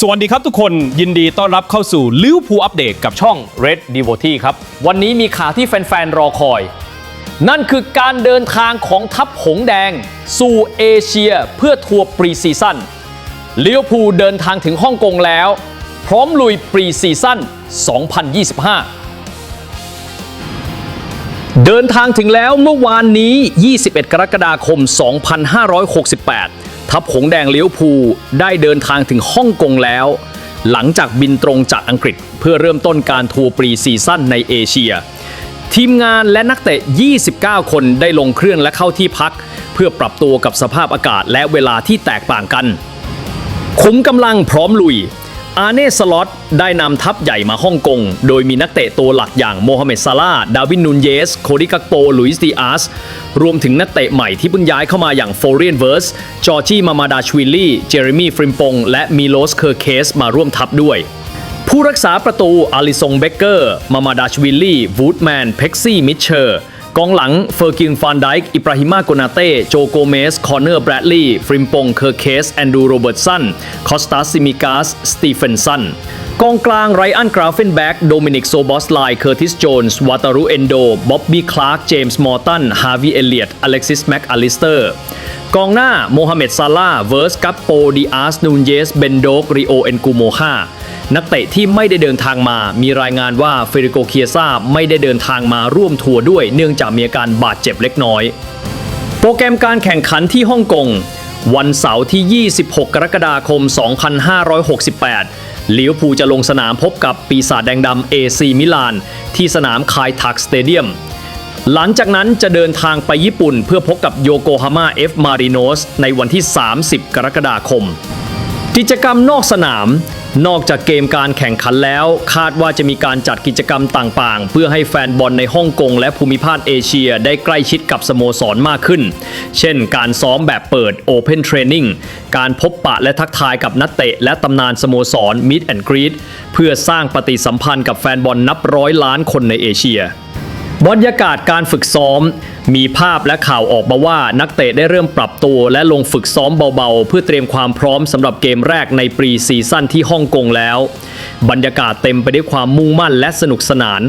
สวัสดีครับทุกคนยินดีต้อนรับเข้าสู่ลิวพูอัปเดตกับช่อง Red Devotee ครับ วันนี้มีข่าวที่แฟน ๆ รอคอย นั่นคือการเดินทางของทัพหงแดง สู่เอเชียเพื่อทัวร์ปรีซีซั่นลิเวอร์พูลเดินทางถึงฮ่องกงแล้ว พร้อมลุยปรีซีซั่น 2025 เดินทางถึงแล้วเมื่อวานนี้ 21 กรกฎาคม 2568 ทัพหงแดงเลี้ยวภูได้เดินทางถึงฮ่องกงแล้ว หลังจากบินตรงจากอังกฤษ เพื่อเริ่มต้นการทัวร์ปรีซีซั่นในเอเชีย ทีมงานและนักเตะ 29 คนได้ลงเครื่องและเข้าที่พัก เพื่อปรับตัวกับสภาพอากาศและเวลาที่แตกต่างกัน ขุมกำลังพร้อมลุย อาเน่สล็อตได้นำทัพใหญ่มาฮ่องกง โดยมีนักเตะตัวหลักอย่างโมฮัมเหม็ดซาลาห์ดาวินนูนเยส โคดิกักโป ลุยส์ดีอาส รวมถึงนักเตะใหม่ที่เพิ่งย้ายเข้ามาอย่างโฟเรียนเวิร์ส จอร์จีมามาดาชวิลลี่ เจเรมีฟริมปง และมิโลส เคอร์เคสมาร่วมทัพด้วย ผู้รักษาประตูอาริซงเบเกอร์ มามาดาชวิลลี่ วูดแมน เพ็กซี่ มิชเชอร์ กองหลังเฟอร์กินฟานไดค์อิบราฮิมาโกนาเต้โจโกเมส คอเนอร์แบรดลีย์ฟริมปงเคอร์เคส แอนดูโรเบิร์ตสัน คอสตาซิมิกาส สตีเฟนสันกองกลางไรอันกราฟเฟนแบ็กโดมินิกโซบอสไลเคอร์ติสโจนส์วาตารุเอนโดบ๊อบบี้คลาร์กเจมส์มอร์ตันฮาวิเอเลียตอเล็กซิสแม็กอลิสเตอร์กองหน้าโมฮัมเหม็ดซาลาเวิร์สกัปโปดิอาสนูนเยสเบนโดกริโอเอนกูโมฮา นักเตะที่ไม่ได้เดินทางมา มีรายงานว่าเฟริโกเคียซาไม่ได้เดินทางมาร่วมทัวร์ด้วย เนื่องจากมีอาการบาดเจ็บเล็กน้อย โปรแกรมการแข่งขันที่ฮ่องกงวันเสาร์ที่ 26 กรกฎาคม 2568ลิเวอร์พูจะลงสนามพบกับปีศาจแดงดำเอซีมิลาน ที่สนามคายทักสเตเดียม หลังจากนั้นจะเดินทางไปญี่ปุ่นเพื่อพบกับโยโกฮาม่าเอฟมาริโนสในวันที่ 30 กรกฎาคม กิจกรรมนอกสนาม นอกจากเกมการแข่งขันแล้ว คาดว่าจะมีการจัดกิจกรรมต่างๆ เพื่อให้แฟนบอลในฮ่องกงและภูมิภาคเอเชียได้ใกล้ชิดกับสโมสรมากขึ้น เช่น การซ้อมแบบเปิด Open Training การพบปะและทักทายกับนักเตะและตำนานสโมสร Meet and Greet เพื่อสร้างปฏิสัมพันธ์กับแฟนบอลนับร้อยล้านคนในเอเชีย บรรยากาศการฝึกซ้อม มีภาพและข่าวออกมาว่านักเตะได้เริ่มปรับตัวและลงฝึกซ้อมเบาๆ เพื่อเตรียมความพร้อมสำหรับเกมแรกในปรีซีซั่นที่ฮ่องกงแล้ว บรรยากาศเต็มไปด้วยความมุ่งมั่นและสนุกสนาน